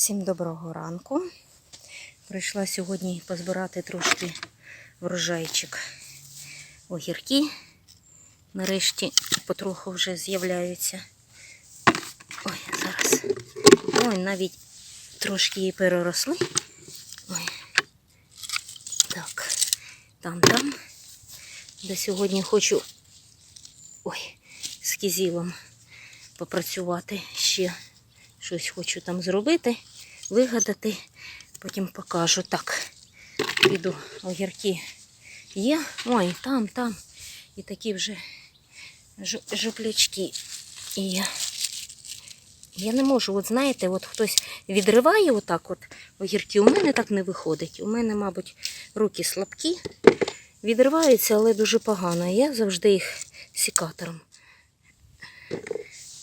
Всім доброго ранку. Прийшла сьогодні позбирати трошки врожайчик. Огірки. Нарешті потроху вже з'являються. Ой, зараз. Ой, навіть трошки і переросли. Ой. Так, там, там. До сьогодні хочу ой, з кізілом попрацювати ще. Щось хочу там зробити, вигадати, потім покажу. Так, піду огірки є. Ой, там, там. І такі вже жу- жуплячки. Я, я не можу, от знаєте, от хтось відриває отак от огірки. У мене так не виходить. У мене, мабуть, руки слабкі, відриваються, але дуже погано. Я завжди їх сікатором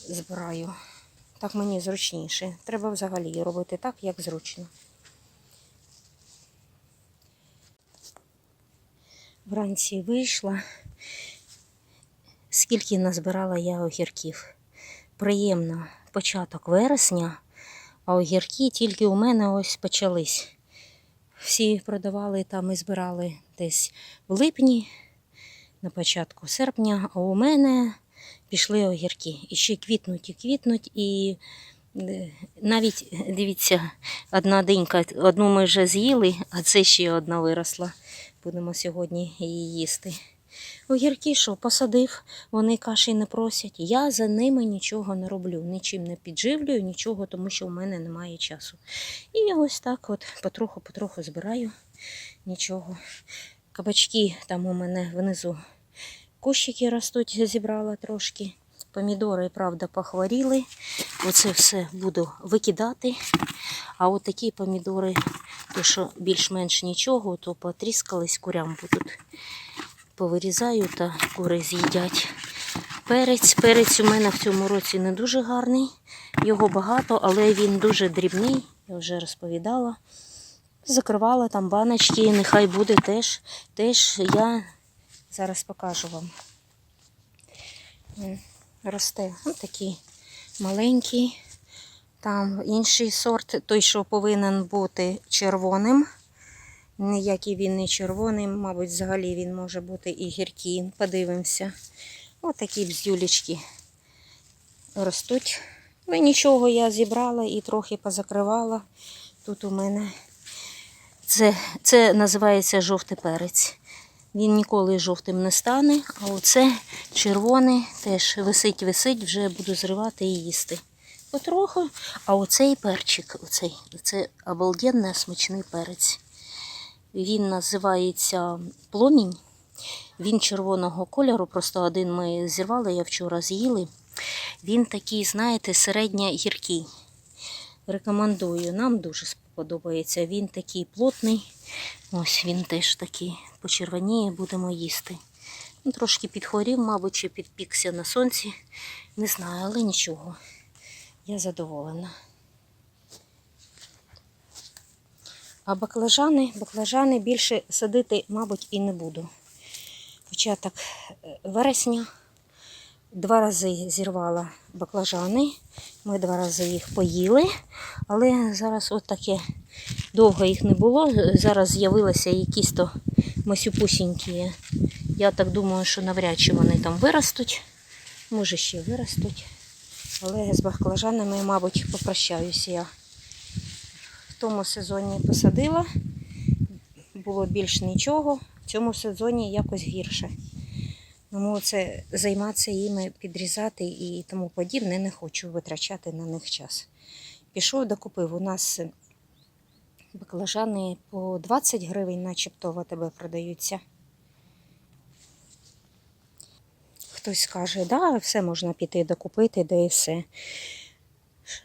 збираю. Так мені зручніше. Треба взагалі робити так, як зручно. Вранці вийшла. Скільки назбирала я огірків. Приємно початок вересня, а огірки тільки у мене ось почались. Всі продавали там і збирали десь в липні, на початку серпня, а у мене пішли огірки. І ще квітнуть і квітнуть, і е, навіть дивіться, одна динька, одну ми вже з'їли, а це ще одна виросла. Будемо сьогодні її їсти. Огірки, що посадив, вони каші не просять. Я за ними нічого не роблю, нічим не підживлюю, нічого, тому що в мене немає часу. І я ось так от потроху-потроху збираю нічого. Кабачки там у мене внизу кущики ростуть, зібрала трошки. Помідори, правда, похворіли. Оце все буду викидати. А от такі помідори, то що більш-менш нічого, то потріскались, курям будуть. Повирізаю та кури з'їдять. Перець. Перець у мене в цьому році не дуже гарний. Його багато, але він дуже дрібний, я вже розповідала. Закривала там баночки, нехай буде теж. Теж я зараз покажу вам. М, Росте Ось такий маленький. Там інший сорт, той, що повинен бути червоним. Ніякий він не червоний, мабуть, взагалі він може бути і гіркий. Подивимося. Ось такі бздюлечки ростуть. Ну нічого я зібрала і трохи позакривала. Тут у мене це, це називається жовтий перець. Він ніколи жовтим не стане, а оце червоний теж висить-висить, вже буду зривати і їсти. Потроху. А оцей перчик, оцей, це обалденний смачний перець. Він називається пломінь. Він червоного кольору, просто один ми зірвали, я вчора з'їли. Він такий, знаєте, середньо гіркий. Рекомендую, нам дуже сподобається. Він такий плотний. Ось він теж такий почервоніє, будемо їсти. Ну, трошки підхворів, мабуть, чи підпікся на сонці. Не знаю, але нічого. Я задоволена. А баклажани, баклажани більше садити, мабуть, і не буду. Початок е, вересня. Два рази зірвала баклажани. Ми два рази їх поїли, але зараз от таке довго їх не було. Зараз з'явилися якісь то масюпусінькі. Я так думаю, що навряд чи вони там виростуть. Може ще виростуть. Але з баклажанами, мабуть, попрощаюся я. В тому сезоні посадила, було більш нічого. В цьому сезоні якось гірше. Тому це займатися їми, підрізати і тому подібне не хочу витрачати на них час. Пішов, докупив. У нас баклажани по 20 гривень, начебто в АТБ продаються. Хтось скаже, да, все можна піти докупити, де і все.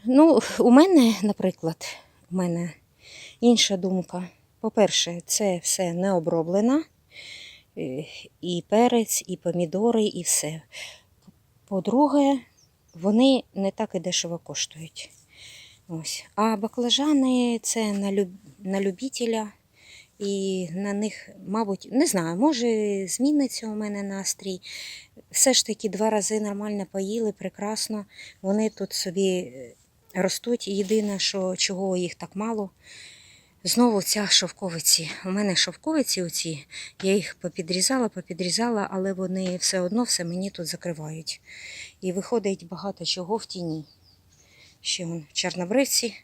Ну, у мене, наприклад, у мене інша думка. По-перше, це все не оброблено. Е, І перець, і помідори, і все. По-друге, вони не так і дешево коштують. Ось. А баклажани це на, люб... на любителя. І на них, мабуть, не знаю, може зміниться у мене настрій. Все ж таки два рази нормально поїли, прекрасно. Вони тут собі е, ростуть. Єдине, що чого їх так мало. Знову ця шовковиці. У мене шовковиці оці, я їх попідрізала, попідрізала, але вони все одно все мені тут закривають. І виходить багато чого в тіні. Ще вон чорнобривці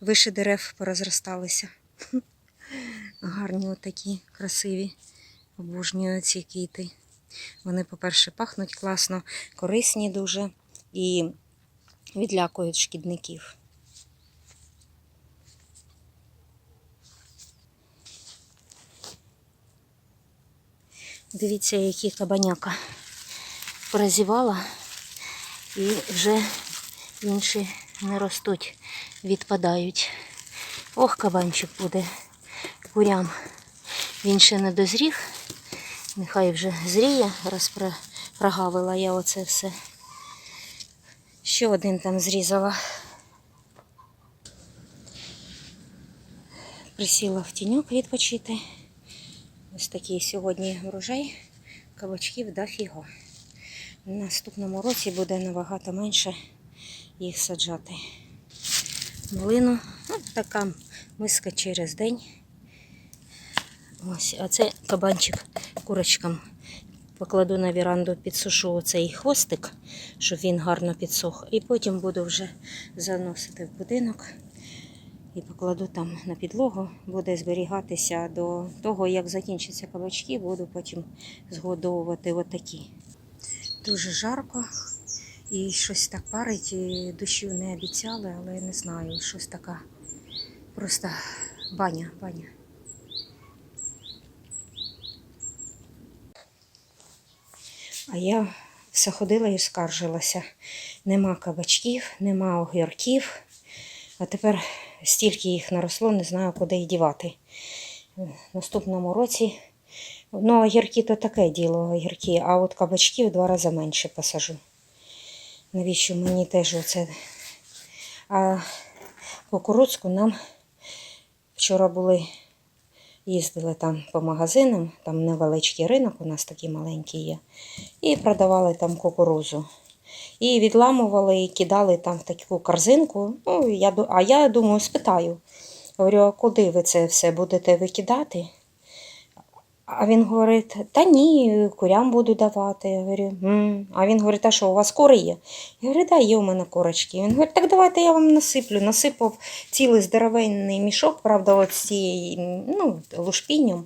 вище дерев порозросталися. Гарні отакі, красиві. Обожнюю ці квіти. Вони, по-перше, пахнуть класно, корисні дуже і відлякують шкідників. Дивіться, які кабаняка прозівала і вже інші не ростуть, відпадають. Ох, кабанчик буде курям. Він ще не дозрів. Нехай вже зріє, раз прогавила я оце все. Ще один там зрізала. Присіла в тіньок відпочити. Ось такий сьогодні врожай кабачків да фіго. В наступному році буде набагато менше їх саджати. Малину, ну, така миска через день. Ось, а це кабанчик курочкам. Покладу на віранду, підсушу оцей хвостик, щоб він гарно підсох. І потім буду вже заносити в будинок і покладу там на підлогу. Буде зберігатися до того, як закінчаться кабачки, буду потім згодовувати отакі. Дуже жарко і щось так парить. І дощу не обіцяли, але не знаю, щось така просто баня, баня. А я все ходила і скаржилася. Нема кабачків, нема огірків. А тепер стільки їх наросло, не знаю, куди їх дівати. В наступному році. Ну, огірки то таке діло, огірки, а от кабачків два рази менше посажу. Навіщо мені теж оце? А кукурудзку нам вчора були, їздили там по магазинам, там невеличкий ринок, у нас такий маленький є, і продавали там кукурузу. І відламували і кидали там в таку корзинку. Ну, я, а я думаю, спитаю. Говорю, а куди ви це все будете викидати? А він говорить, та ні, курям буду давати. Я говорю, «М». а він говорить, а що, у вас кури є? Я говорю, да, є у мене курочки. Він говорить, так давайте я вам насиплю. Насипав цілий здоровенний мішок, правда, от з цією ну, лушпінням.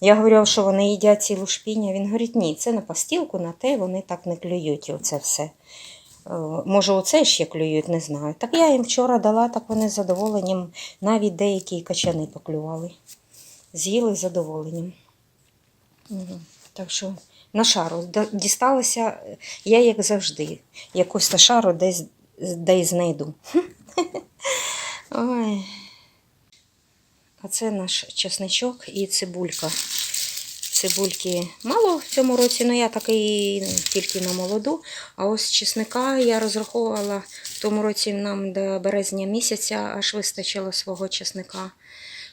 Я говорю, а що вони їдять ці лушпіння? Він говорить, ні, це на пастілку, на те вони так не клюють оце все. Е, Може, оце ще клюють, не знаю. Так я їм вчора дала, так вони з задоволенням, навіть деякі качани поклювали. З'їли з задоволенням. Так що на шару дісталася, я як завжди, якусь на шару десь, десь знайду. Ой. А це наш чесничок і цибулька. Цибульки мало в цьому році, але я такий тільки на молоду. А ось чесника я розраховувала в тому році нам до березня місяця аж вистачило свого чесника.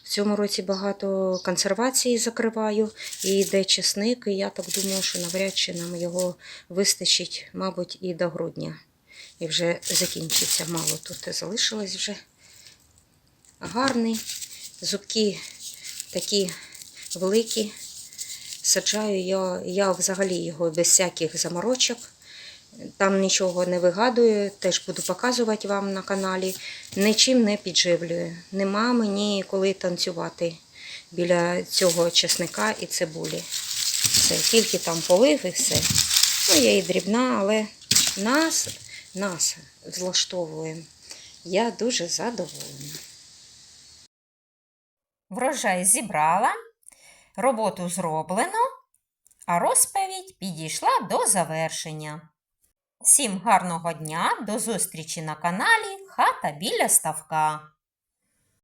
В цьому році багато консервації закриваю і йде чесник, і я так думаю, що навряд чи нам його вистачить, мабуть, і до грудня. І вже закінчиться. Мало тут залишилось вже. Гарний. Зубки такі великі. Саджаю я, я взагалі його без всяких заморочок. Там нічого не вигадую, теж буду показувати вам на каналі. Нічим не підживлюю. Нема мені коли танцювати біля цього чесника і цибулі. Все, тільки там полив і все. Ну, я і дрібна, але нас, нас влаштовує. Я дуже задоволена. Врожай зібрала, роботу зроблено, а розповідь підійшла до завершення. Всім гарного дня, до зустрічі на каналі Хата біля ставка.